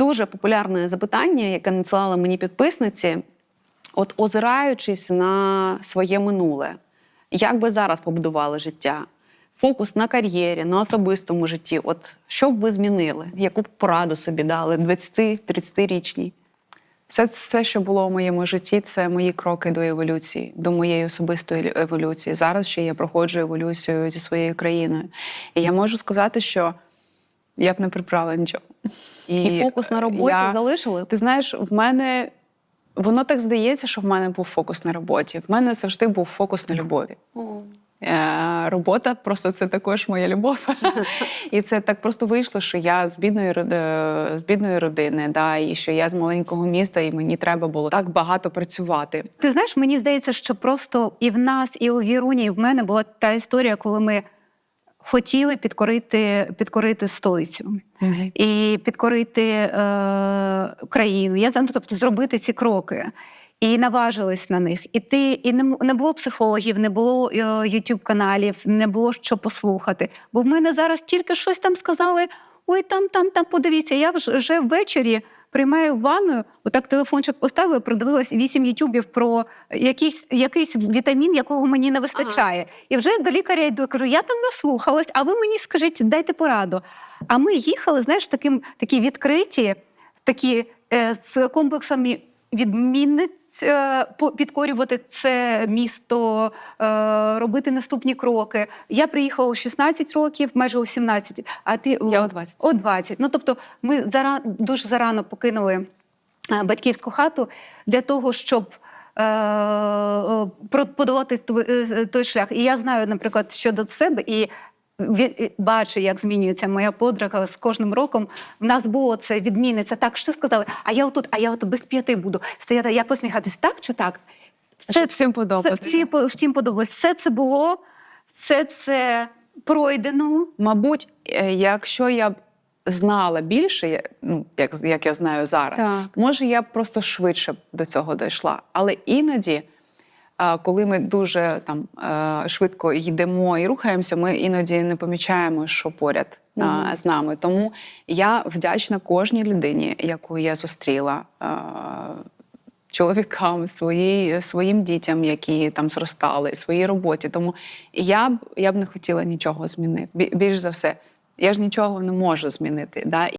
Дуже популярне запитання, яке надсилали мені підписниці. От, озираючись на своє минуле, як би зараз побудували життя? Фокус на кар'єрі, на особистому житті. От що б ви змінили? Яку б пораду собі дали 20-30-річній? Все, все, що було у моєму житті, це мої кроки до еволюції, до моєї особистої еволюції. Зараз ще я проходжу еволюцію зі своєю країною. І я можу сказати, що я б не прибрала нічого. І, фокус на роботі я- залишили? Ти знаєш, в мене воно так здається, що в мене був фокус на роботі. В мене завжди був фокус на любові. Е, Робота просто це також моя любов. і це так просто вийшло, що я з бідної, е, з бідної родини, да, і що я з маленького міста, і мені треба було так багато працювати. Ти знаєш, мені здається, що просто і в нас, і у Віруні, і в мене була та історія, коли ми хотіли підкорити, підкорити столицю і підкорити е, країну. Я ну, тобто зробити ці кроки. І наважились на них. І ти і не, не було психологів, не було Ютуб каналів, не було що послухати. Бо в мене зараз тільки щось там сказали: ой, там, там, там, подивіться. Я вже ввечері приймаю ванною, отак телефончик поставила, продивилась вісім ютубів про якийсь, якийсь вітамін, якого мені не вистачає. І вже до лікаря йду, кажу, я там наслухалась, а ви мені скажіть, дайте пораду. А ми їхали, знаєш, таким такі відкриті, такі е, з комплексами відмінниць е, підкорювати це місто, е, робити наступні кроки. Я приїхала у 16 років, майже у 17, а ти Я у 20. О 20. Ну тобто, ми зара... дуже зарано покинули е, батьківську хату для того, щоб. Подолати той шлях. І я знаю, наприклад, щодо себе, і бачу, як змінюється моя подруга з кожним роком. В нас було це відміниться. Так, що сказали? А я отут, а я от без п'яти буду стояти. Як посміхатись, так чи так? Щоб всім подобається. всі, всім подобалось. Все це було, все це пройдено. Мабуть, е, якщо я б знала більше, ну, як, як я знаю зараз, Так. може, я б просто швидше до цього дійшла. Але іноді, коли ми дуже там е, швидко йдемо і рухаємося, ми іноді не помічаємо, що поряд а, з нами. Тому я вдячна кожній людині, яку я зустріла. е, Чоловікам, своїй, своїм дітям, які там зростали, своїй роботі. Тому я б я б не хотіла нічого змінити. Більш за все, я ж нічого не можу змінити. Да?